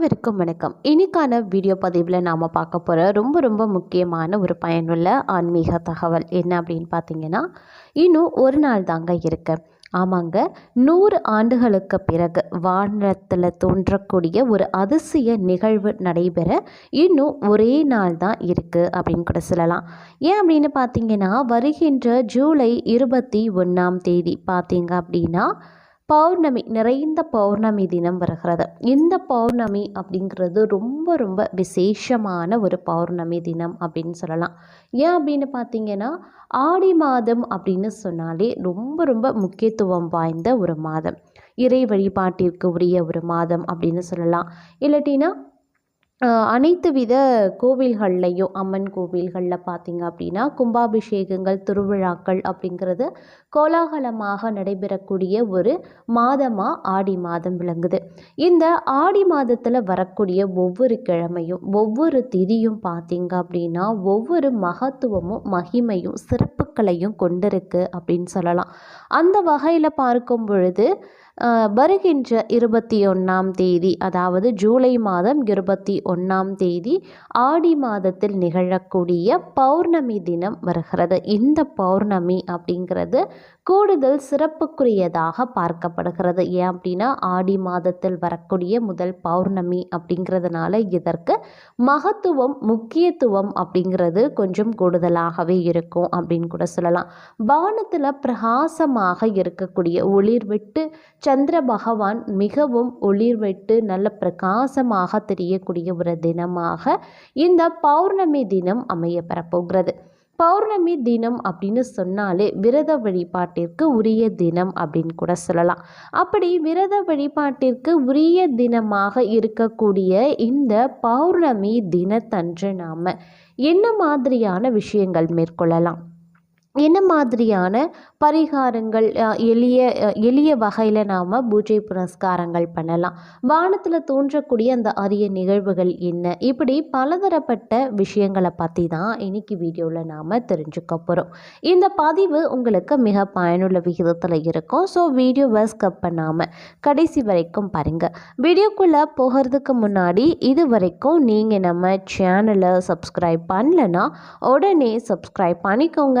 அனைவருக்கும் வணக்கம். இன்னைக்கான வீடியோ பதிவில் நாம் பார்க்க போகிற ரொம்ப ரொம்ப முக்கியமான ஒரு பயனுள்ள ஆன்மீக தகவல் என்ன அப்படின்னு பார்த்தீங்கன்னா இன்னும் ஒரு நாள் தாங்க இருக்கு. ஆமாங்க நூறு ஆண்டுகளுக்கு பிறகு வானத்தில் தோன்றக்கூடிய ஒரு அதிசய நிகழ்வு நடைபெற இன்னும் ஒரே நாள் தான் இருக்குது அப்படின்னு கூட சொல்லலாம். ஏன் அப்படின்னு பார்த்தீங்கன்னா வருகின்ற ஜூலை இருபத்தி ஒன்றாம் தேதி பார்த்தீங்க அப்படின்னா பௌர்ணமி நிறைந்த பௌர்ணமி தினம் வருகிறது. இந்த பௌர்ணமி அப்படிங்கிறது ரொம்ப ரொம்ப விசேஷமான ஒரு பௌர்ணமி தினம் அப்படின்னு சொல்லலாம். ஏன் அப்படின்னு பார்த்தீங்கன்னா ஆடி மாதம் அப்படின்னு சொன்னாலே ரொம்ப ரொம்ப முக்கியத்துவம் வாய்ந்த ஒரு மாதம். இறை வழிபாட்டிற்கு உரிய ஒரு மாதம் அப்படின்னு சொல்லலாம். இல்லாட்டினா அனைத்து வித கோவில்கள்லையும் அம்மன் கோவில்களில் பார்த்திங்க அப்படின்னா கும்பாபிஷேகங்கள் திருவிழாக்கள் அப்படிங்கிறது கோலாகலமாக நடைபெறக்கூடிய ஒரு மாதமாக ஆடி மாதம் விளங்குது. இந்த ஆடி மாதத்தில் வரக்கூடிய ஒவ்வொரு கிழமையும் ஒவ்வொரு திதியும் பார்த்திங்க அப்படின்னா ஒவ்வொரு மகத்துவமும் மகிமையும் சிறப்புகளையும் கொண்டிருக்கு அப்படின்னு சொல்லலாம். அந்த வகையில் பார்க்கும் பொழுது வருகின்ற இருபத்தி ஒன்றாம் தேதி அதாவது ஜூலை மாதம் இருபத்தி ஒன்றாம் தேதி ஆடி மாதத்தில் நிகழக்கூடிய பௌர்ணமி தினம் வருகிறது. இந்த பௌர்ணமி அப்படிங்கிறது கூடுதல் சிறப்புக்குரியதாக பார்க்கப்படுகிறது. ஏன் அப்படின்னா ஆடி மாதத்தில் வரக்கூடிய முதல் பௌர்ணமி அப்படிங்கிறதுனால இதற்கு மகத்துவம் முக்கியத்துவம் அப்படிங்கிறது கொஞ்சம் கூடுதலாகவே இருக்கும் அப்படின்னு கூட சொல்லலாம். வானத்தில் பிரகாசமாக இருக்கக்கூடிய ஒளிர்விட்டு சந்திர பகவான் மிகவும் ஒளிர்விட்டு நல்ல பிரகாசமாக தெரியக்கூடிய ஒரு தினமாக இந்த பௌர்ணமி தினம் அமைய பெறப்போகிறது. பௌர்ணமி தினம் அப்படின்னு சொன்னாலே விரத வழிபாட்டிற்கு உரிய தினம் அப்படின்னு கூட சொல்லலாம். அப்படி விரத வழிபாட்டிற்கு உரிய தினமாக இருக்கக்கூடிய இந்த பௌர்ணமி தினத்தன்று நாம் என்ன மாதிரியான விஷயங்கள் மேற்கொள்ளலாம்? என்ன மாதிரியான பரிகாரங்கள் எளிய எளிய வகையில் நாம் பூஜை புனஸ்காரங்கள் பண்ணலாம். வானத்தில் தோன்றக்கூடிய அந்த அரிய நிகழ்வுகள் என்ன? இப்படி பலதரப்பட்ட விஷயங்களை பற்றி தான் இன்னைக்கு வீடியோவில் நாம் தெரிஞ்சுக்க போகிறோம் இந்த பதிவு உங்களுக்கு மிக பயனுள்ள விகிதத்தில் இருக்கும். ஸோ வீடியோவை ஸ்கப் பண்ணாமல் கடைசி வரைக்கும் பாருங்கள் வீடியோக்குள்ளே போகிறதுக்கு முன்னாடி இது வரைக்கும் நீங்கள் நம்ம சேனலை சப்ஸ்கிரைப் பண்ணலன்னா உடனே சப்ஸ்கிரைப் பண்ணிக்கோங்க.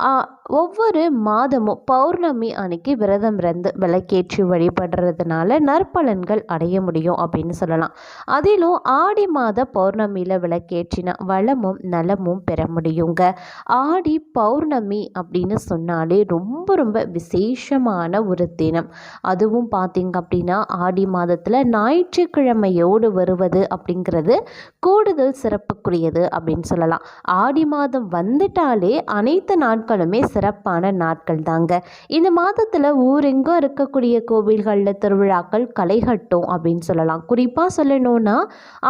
ஒவ்வொரு மாதமும் பௌர்ணமி அன்னைக்கு விரதம் இருந்து விளக்கேற்றி வழிபடுறதுனால நற்பலன்கள் அடைய முடியும் அப்படின்னு சொல்லலாம். அதிலும் ஆடி மாத பௌர்ணமியில் விளக்கேற்றினா வளமும் நலமும் பெற முடியுங்க. ஆடி பௌர்ணமி அப்படின்னு சொன்னாலே ரொம்ப ரொம்ப விசேஷமான ஒரு தினம். அதுவும் பார்த்திங்க அப்படின்னா ஆடி மாதத்தில் ஞாயிற்றுக்கிழமையோடு வருவது அப்படிங்கிறது கூடுதல் சிறப்புக்குரியது அப்படின்னு சொல்லலாம். ஆடி மாதம் வந்துட்டாலே அனைத்து நாட்களுமே சிறப்பான நாட்கள் தாங்க. இந்த மாதத்தில் ஊரெங்கும் இருக்கக்கூடிய கோவில்களில் திருவிழாக்கள் களைகட்டும் அப்படின்னு சொல்லலாம். குறிப்பாக சொல்லணும்னா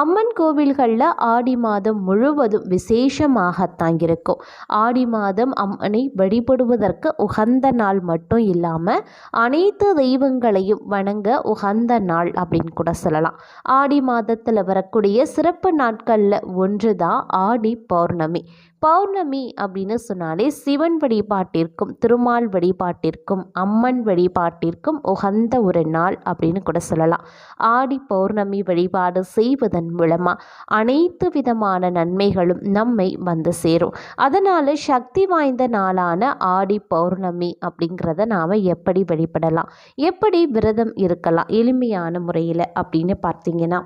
அம்மன் கோவில்களில் ஆடி மாதம் முழுவதும் விசேஷமாகத்தான் இருக்கும். ஆடி மாதம் அம்மனை வழிபடுவதற்கு உகந்த நாள் மட்டும் இல்லாமல் அனைத்து தெய்வங்களையும் வணங்க உகந்த நாள் அப்படின்னு கூட சொல்லலாம். ஆடி மாதத்தில் வரக்கூடிய சிறப்பு நாட்களில் ஒன்று தான் ஆடி பௌர்ணமி. பௌர்ணமி அப்படின்னு சொன்னாலே சிவன் வழிபாட்டிற்கும் திருமால் வழிபாட்டிற்கும் அம்மன் வழிபாட்டிற்கும் உகந்த ஒரு நாள் அப்படின்னு கூட சொல்லலாம். ஆடி பௌர்ணமி வழிபாடு செய்வதன் மூலமாக அனைத்து விதமான நன்மைகளும் நம்மை வந்து சேரும். அதனால் சக்தி வாய்ந்த நாளான ஆடி பௌர்ணமி அப்படிங்கிறத நாம் எப்படி வழிபடலாம்? எப்படி விரதம் இருக்கலாம்? எளிமையான முறையில் அப்படின்னு பார்த்தீங்கன்னா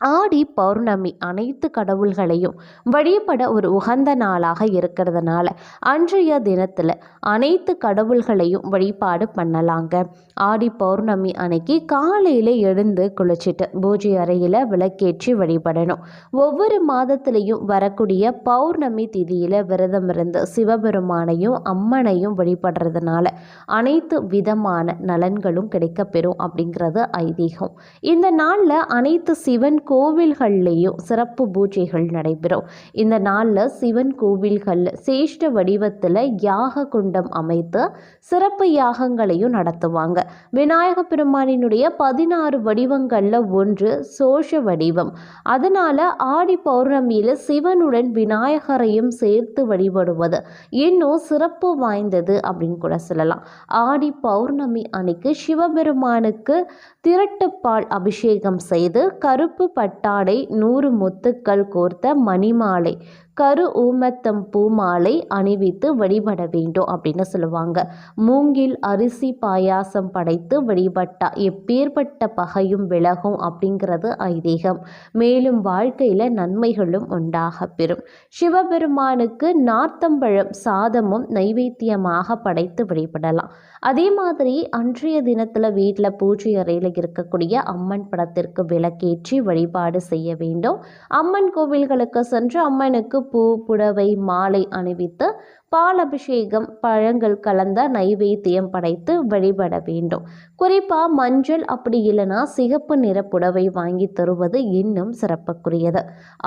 ஆடி பௌர்ணமி அனைத்து கடவுள்களையும் வழிபட ஒரு உகந்த நாளாக இருக்கிறதுனால அன்றைய தினத்தில் அனைத்து கடவுள்களையும் வழிபாடு பண்ணலாங்க. ஆடி பௌர்ணமி அன்னைக்கு காலையில் எழுந்து குளிச்சுட்டு பூஜை அறையில் விளக்கேற்றி வழிபடணும். ஒவ்வொரு மாதத்துலேயும் வரக்கூடிய பௌர்ணமி திதியில் விரதம் இருந்து சிவபெருமானையும் அம்மனையும் வழிபடுறதுனால அனைத்து விதமான நலன்களும் கிடைக்கப்பெறும் அப்படிங்கிறது ஐதீகம். இந்த நாளில் அனைத்து சிவன் கோவில்கள்லேயும் சிறப்பு பூஜைகள் நடைபெறும். இந்த நாளில் சிவன் கோவில்களில் சேஷ்ட வடிவத்தில் யாக குண்டம் அமைத்து சிறப்பு யாகங்களையும் நடத்துவாங்க. விநாயக பெருமானினுடைய பதினாறு வடிவங்களில் ஒன்று சோஷ வடிவம். அதனால் ஆடி பௌர்ணமியில் சிவனுடன் விநாயகரையும் சேர்த்து வழிபடுவது இன்னும் சிறப்பு வாய்ந்தது அப்படின்னு கூட சொல்லலாம். ஆடி பௌர்ணமி அன்னைக்கு சிவபெருமானுக்கு திரட்டுப்பால் அபிஷேகம் செய்து கருப்பு பட்டாடை நூறு முத்துக்கள் கோர்த்த மணிமாலை கரு ஊமத்தம் பூமாலை அணிவித்து வழிபட வேண்டும் அப்படின்னு சொல்லுவாங்க. மூங்கில் அரிசி பாயாசம் படைத்து வழிபட்டா எப்பேற்பட்ட பகையும் விலகும் அப்படிங்கிறது ஐதீகம். மேலும் வாழ்க்கையில் நன்மைகளும் உண்டாக பெறும். சிவபெருமானுக்கு நார்த்தம்பழம் சாதமும் நைவேத்தியமாக படைத்து வழிபடலாம். அதே மாதிரி அன்றைய தினத்தில் வீட்டில் பூஜை அறையில் இருக்கக்கூடிய அம்மன் படத்திற்கு விளக்கேற்றி வழிபாடு செய்ய வேண்டும். அம்மன் கோவில்களுக்கு சென்று அம்மனுக்கு பூ புடவை மாலை அணிவித்து பால் அபிஷேகம் பழங்கள் கலந்த நைவேத்தியம் படைத்து வழிபட வேண்டும். குறிப்பாக மஞ்சள் அப்படி இல்லைன்னா சிகப்பு நிற புடவை வாங்கி தருவது இன்னும் சிறப்புக்குரியது.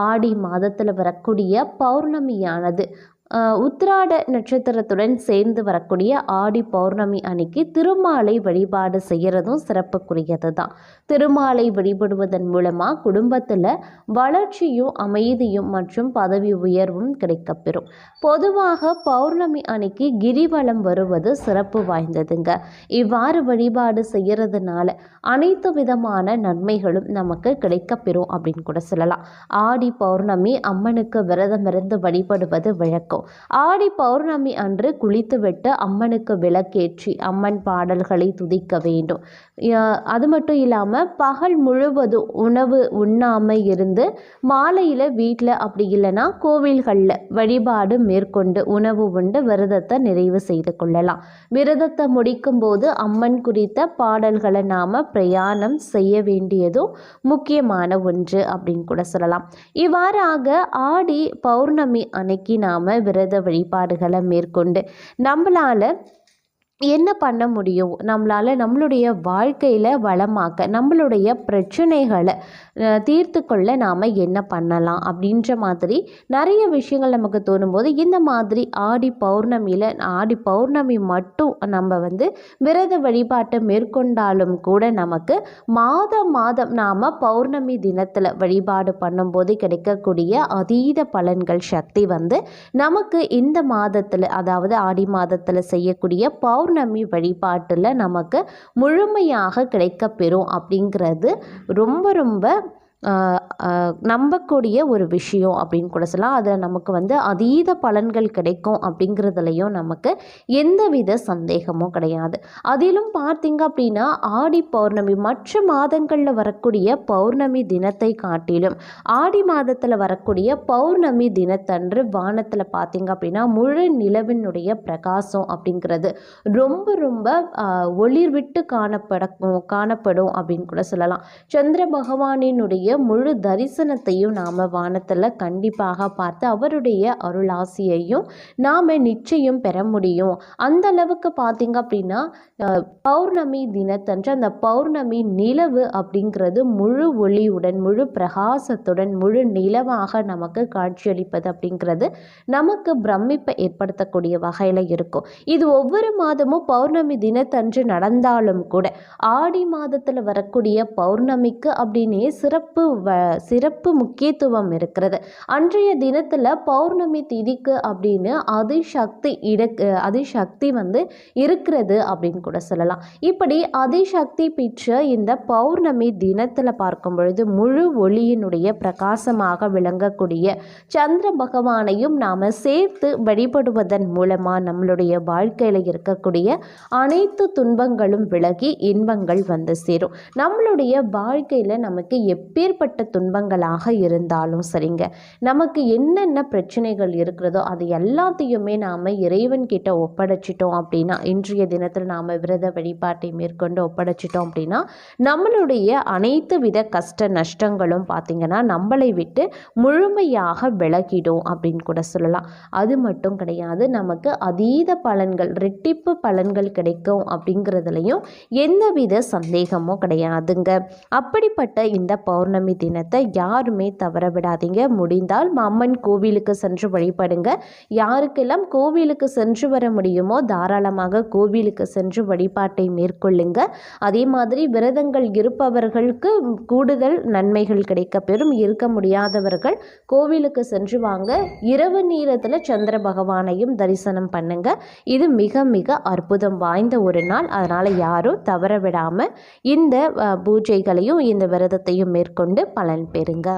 ஆடி மாதத்தில் வரக்கூடிய பௌர்ணமியானது உத்திராட நட்சத்திரத்துடன் சேர்ந்து வரக்கூடிய ஆடி பௌர்ணமி அன்னைக்கு திருமாலை வழிபாடு செய்கிறதும் சிறப்புக்குரியது தான் திருமாலை வழிபடுவதன் மூலமாக குடும்பத்தில் வளர்ச்சியும் அமைதியும் மற்றும் பதவி உயர்வும் கிடைக்கப்பெறும். பொதுவாக பௌர்ணமி அன்னைக்கு கிரிவலம் வருவது சிறப்பு வாய்ந்ததுங்க. இவ்வாறு வழிபாடு செய்கிறதுனால அனைத்து விதமான நன்மைகளும் நமக்கு கிடைக்கப்பெறும் அப்படின்னு கூட சொல்லலாம். ஆடி பௌர்ணமி அம்மனுக்கு விரதமிருந்து வழிபடுவது வழக்கம். ஆடி பௌர்ணமி அன்று குளித்துவிட்டு அம்மனுக்கு விளக்கேற்றி அம்மன் பாடல்களை துதிக்க வேண்டும். அது மட்டும் இல்லாமல் பகல் முழுவதும் உணவு உண்ணாமல் இருந்து மாலையில் வீட்டில் அப்படி இல்லைன்னா கோவில்களில் வழிபாடு மேற்கொண்டு உணவு உண்டு விரதத்தை நிறைவு செய்து கொள்ளலாம். விரதத்தை முடிக்கும்போது அம்மன் குறித்த பாடல்களை நாம் பிரயாணம் செய்ய வேண்டியதும் முக்கியமான ஒன்று அப்படின்னு கூட சொல்லலாம். இவ்வாறாக ஆடி பௌர்ணமி அன்னைக்கு நாம் விரத வழிபாடுகளை மேற்கொண்டு நம்மளால் என்ன பண்ண முடியும்? நம்மளால் நம்மளுடைய வாழ்க்கையில் வளமாக்க நம்மளுடைய பிரச்சனைகளை தீர்த்து கொள்ள நாம் என்ன பண்ணலாம்? அப்படின்ற மாதிரி நிறைய விஷயங்கள் நமக்கு தோணும்போது இந்த மாதிரி ஆடி பௌர்ணமியில் ஆடி பௌர்ணமி மட்டும் நம்ம வந்து விரத வழிபாட்டை மேற்கொண்டாலும் கூட நமக்கு மாதம் மாதம் நாம் பௌர்ணமி தினத்தில் வழிபாடு பண்ணும்போது கிடைக்கக்கூடிய அதீத பலன்கள் சக்தி வந்து நமக்கு இந்த மாதத்தில் அதாவது ஆடி மாதத்தில் செய்யக்கூடிய பௌர்ணமி வழிபாட்டில் நமக்கு முழுமையாக கிடைக்கப்பெறும் அப்படிங்கிறது ரொம்ப ரொம்ப நம்பக்கூடிய ஒரு விஷயம் அப்படின்னு கூட சொல்லலாம். அதில் நமக்கு வந்து அதீத பலன்கள் கிடைக்கும் அப்படிங்கிறதுலையும் நமக்கு எந்தவித சந்தேகமும் கிடையாது. அதிலும் பார்த்தீங்க அப்படின்னா ஆடி பௌர்ணமி மற்ற மாதங்களில் வரக்கூடிய பௌர்ணமி தினத்தை காட்டிலும் ஆடி மாதத்தில் வரக்கூடிய பௌர்ணமி தினத்தன்று வானத்தில் பார்த்தீங்க அப்படின்னா முழு நிலவினுடைய பிரகாசம் அப்படிங்கிறது ரொம்ப ரொம்ப ஒளிர்விட்டு காணப்பட காணப்படும் அப்படின்னு கூட சொல்லலாம். சந்திர பகவானினுடைய முழு தரிசனத்தையும் நாம் வானத்தில் கண்டிப்பாக பார்த்து அவருடைய அருளாசியையும் நாம் நிச்சயம் பெற முடியும். அந்த அளவுக்கு பார்த்தீங்க அப்படின்னா பௌர்ணமி தினத்தன்று அந்த பௌர்ணமி நிலவு அப்படிங்கிறது முழு ஒளியுடன் முழு பிரகாசத்துடன் முழு நிலவாக நமக்கு காட்சியளிப்பது அப்படிங்கிறது நமக்கு பிரமிப்பை ஏற்படுத்தக்கூடிய வகையில் இருக்கும். இது ஒவ்வொரு மாதமும் பௌர்ணமி தினத்தன்று நடந்தாலும் கூட ஆடி மாதத்தில் வரக்கூடிய பௌர்ணமிக்கு அப்படின்னே சிறப்பு வ சிறப்பு முக்கியத்துவம் இருக்கிறது. அன்றைய தினத்தில் பௌர்ணமி திதிக்கு அப்படின்னு அதிசக்தி இட அதிசக்தி வந்து இருக்கிறது அப்படின்னு கூட சொல்லலாம். இப்படி அதிசக்தி பெற்ற இந்த பௌர்ணமி தினத்தில் பார்க்கும் பொழுது முழு ஒளியினுடைய பிரகாசமாக விளங்கக்கூடிய சந்திர பகவானையும் நாம் சேர்த்து வழிபடுவதன் மூலமாக நம்மளுடைய வாழ்க்கையில் இருக்கக்கூடிய அனைத்து துன்பங்களும் விலகி இன்பங்கள் வந்து சேரும். நம்மளுடைய வாழ்க்கையில் நமக்கு எப்பேர் எப்பேற்பட்ட துன்பங்களாக இருந்தாலும் சரிங்க. நமக்கு என்னென்ன பிரச்சனைகள் இருக்கிறதோ அது எல்லாத்தையுமே நாம் இறைவன் கிட்ட ஒப்படைச்சிட்டோம் அப்படின்னா இன்றைய தினத்தில் நாம் விரத வழிபாட்டை மேற்கொண்டு ஒப்படைச்சிட்டோம் அப்படின்னா நம்மளுடைய அனைத்து வித கஷ்ட நஷ்டங்களும் பார்த்திங்கன்னா நம்மளை விட்டு முழுமையாக விலகிடும் அப்படின்னு கூட சொல்லலாம். அது மட்டும் கிடையாது நமக்கு அதீத பலன்கள் ரெட்டிப்பு பலன்கள் கிடைக்கும் அப்படிங்கிறதுலையும் எந்தவித சந்தேகமும் கிடையாதுங்க. அப்படிப்பட்ட இந்த பௌர்ணமி பௌர்ணமி தினத்தை யாருமே தவற விடாதீங்க முடிந்தால் அம்மன் கோவிலுக்கு சென்று வழிபடுங்க. யாருக்கெல்லாம் கோவிலுக்கு சென்று வர முடியுமோ தாராளமாக கோவிலுக்கு சென்று வழிபாட்டை மேற்கொள்ளுங்க. அதே மாதிரி விரதங்கள் இருப்பவர்களுக்கு கூடுதல் நன்மைகள் கிடைக்கப்பெறும் இருக்க முடியாதவர்கள் கோவிலுக்கு சென்று வாங்க. இரவு நேரத்தில் சந்திர பகவானையும் தரிசனம் பண்ணுங்க. இது மிக மிக அற்புதம் வாய்ந்த ஒரு நாள். அதனால் யாரும் தவற விடாமல் இந்த பூஜைகளையும் இந்த விரதத்தையும் கொண்டு பலன் பெறுங்க.